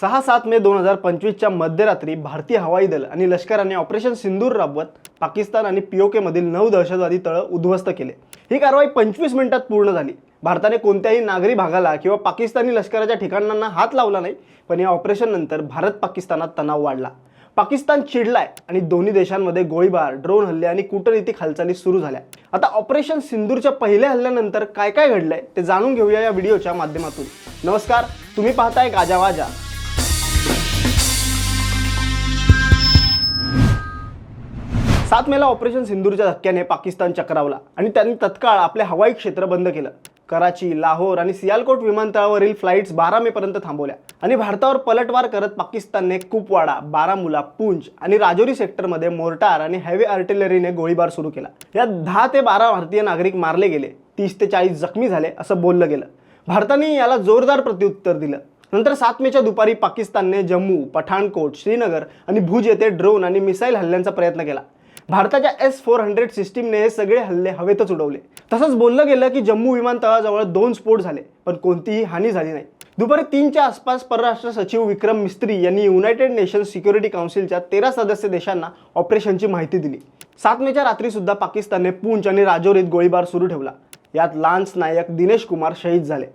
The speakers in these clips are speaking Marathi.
सहा सात मे दोन हजार पंचवीसच्या मध्यरात्री भारतीय हवाई दल आणि लष्कराने ऑपरेशन सिंदूर राबवत पाकिस्तान आणि पीओकेमधील नऊ दहशतवादी तळं उद्ध्वस्त केले. ही कारवाई पंचवीस मिनिटात पूर्ण झाली. भारताने कोणत्याही नागरी भागाला किंवा पाकिस्तानी लष्कराच्या ठिकाणांना हात लावला नाही पण या ऑपरेशननंतर भारत पाकिस्तानात तणाव वाढला. पाकिस्तान चिडलाय आणि दोन्ही देशांमध्ये गोळीबार ड्रोन हल्ले आणि कूटनीतिक हालचाली सुरू झाल्या. आता ऑपरेशन सिंदूरच्या पहिल्या हल्ल्यानंतर काय काय घडलंय ते जाणून घेऊया या व्हिडिओच्या माध्यमातून. नमस्कार तुम्ही पाहताय गाजावाजा सात मेला ऑपरेशन सिंदूरच्या धक्क्याने पाकिस्तान चक्रावला आणि त्यांनी तत्काळ आपले हवाई क्षेत्र बंद केलं. कराची लाहोर आणि सियालकोट विमानतळावरील फ्लाईट्स बारा मे पर्यंत थांबवल्या आणि भारतावर पलटवार करत पाकिस्तानने कुपवाडा बारामुला पूंच आणि राजौरी सेक्टरमध्ये मोर्टार आणि हेवी आर्टिलरीने गोळीबार सुरू केला. यात दहा ते बारा भारतीय नागरिक मारले गेले तीस ते चाळीस जखमी झाले असं बोललं गेलं. भारताने याला जोरदार प्रत्युत्तर दिलं. नंतर सात मेच्या दुपारी पाकिस्तानने जम्मू पठाणकोट श्रीनगर आणि भुज येथे ड्रोन आणि मिसाईल हल्ल्यांचा प्रयत्न केला. भारताच्या एस फोर हंड्रेड सिस्टीमने हे सगळे हल्ले हवेतच उडवले. तसंच बोललं गेलं की जम्मू विमानतळाजवळ दोन स्फोट झाले पण कोणतीही हानी झाली नाही. दुपारी तीनच्या आसपास परराष्ट्र सचिव विक्रम मिस्त्री यांनी युनायटेड नेशन्स सिक्युरिटी काउन्सिलच्या तेरा सदस्य देशांना ऑपरेशनची माहिती दिली. सात मेच्या रात्री सुद्धा पाकिस्तानने पूंच आणि राजौरीत गोळीबार सुरू ठेवला. यात लान्स नायक दिनेश कुमार शहीद झाले.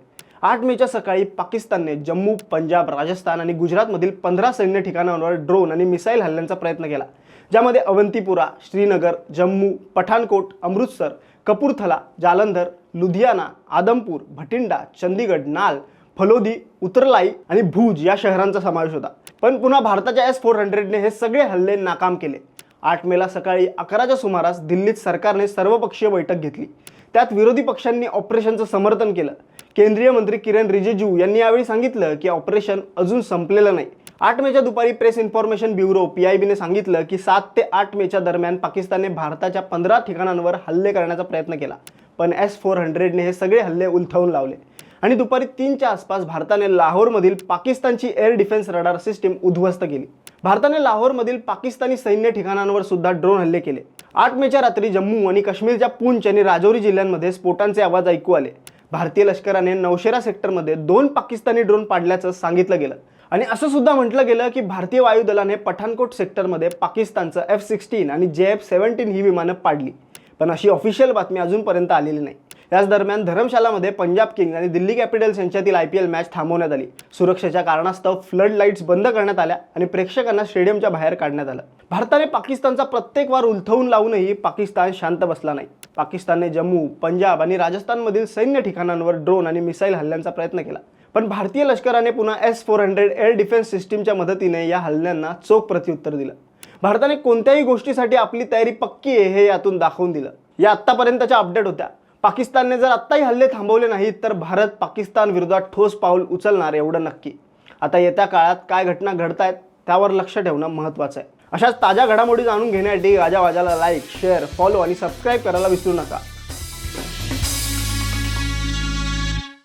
आठ मेच्या सकाळी पाकिस्तानने जम्मू पंजाब राजस्थान आणि गुजरातमधील पंधरा सैन्य ठिकाणांवर ड्रोन आणि मिसाईल हल्ल्यांचा प्रयत्न केला. ज्यामध्ये अवंतीपुरा श्रीनगर जम्मू पठाणकोट अमृतसर कपूरथला जालंधर लुधियाना आदमपूर भटिंडा चंदीगड नाल फलोदी उतरलाई आणि भूज या शहरांचा समावेश होता. पण पुन्हा भारताच्या एस फोर हंड्रेडने हे सगळे हल्ले नाकाम केले. आठ मेला सकाळी अकराच्या सुमारास दिल्लीत सरकारने सर्वपक्षीय बैठक घेतली. त्यात विरोधी पक्षांनी ऑपरेशनचं समर्थन केलं. केंद्रीय मंत्री किरण रिजिजू यांनी यावेळी सांगितलं की ऑपरेशन अजून संपलेलं नाही. आठ मेच्या दुपारी press information bureau P I बीने सांगितलं की सात ते आठ मेच्या दरम्यान पाकिस्तानने भारताच्या पंधरा ठिकाणांवर हल्ले करण्याचा प्रयत्न केला. पण एस फोर हंड्रेडने हे सगळे हल्ले उलथवून लावले. आणि दुपारी तीनच्या आसपास भारताने लाहोरमधील पाकिस्तानची एअर डिफेन्स रडार सिस्टीम उद्ध्वस्त केली. भारताने लाहोरमधील पाकिस्तानी सैन्य ठिकाणांवर सुद्धा ड्रोन हल्ले केले. आठ मेच्या रात्री जम्मू आणि काश्मीरच्या पूंच आणि राजौरी जिल्ह्यांमध्ये स्फोटांचे आवाज ऐकू आले. भारतीय लष्कराने नौशेरा सेक्टरमध्ये दोन पाकिस्तानी ड्रोन पाडल्याचं सांगितलं गेलं. आणि असं सुद्धा म्हटलं गेलं की भारतीय वायुदलाने पठाणकोट सेक्टरमध्ये पाकिस्तानचं एफ सिक्स्टीन आणि जे एफ सेव्हन्टीन ही विमानं पाडली. पण अशी ऑफिशियल बातमी अजूनपर्यंत आलेली नाही. याच दरम्यान धर्मशालामध्ये पंजाब किंग्ज आणि दिल्ली कॅपिटल्स यांच्यातील आय पी एल मॅच थांबवण्यात आली. सुरक्षेच्या कारणास्तव फ्लड लाईट्स बंद करण्यात आल्या आणि प्रेक्षकांना स्टेडियमच्या बाहेर काढण्यात आलं. भारताने पाकिस्तानचा प्रत्येक वार उलथवून लावूनही पाकिस्तान शांत बसला नाही. पाकिस्तानने जम्मू पंजाब आणि राजस्थानमधील सैन्य ठिकाणांवर ड्रोन आणि मिसाईल हल्ल्यांचा प्रयत्न केला. पण भारतीय लष्कराने पुन्हा S four hundred air defence सिस्टीमच्या मदतीने या हल्ल्यांना चोख प्रत्युत्तर दिलं. भारताने कोणत्याही गोष्टीसाठी आपली तयारी पक्की आहे हे यातून दाखवून दिलं. या आत्तापर्यंतच्या अपडेट होत्या. पाकिस्तानने जर आत्ताही हल्ले थांबवले नाहीत तर भारत पाकिस्तान विरोधात ठोस पाऊल उचलणार एवढं नक्की. आता येत्या काळात काय घटना घडत आहेत त्यावर लक्ष ठेवणं महत्त्वाचं आहे. अशाच ताज्या घडामोडी जाणून घेण्यासाठी गाजावाजाला लाईक शेअर फॉलो आणि सबस्क्राईब करायला विसरू नका.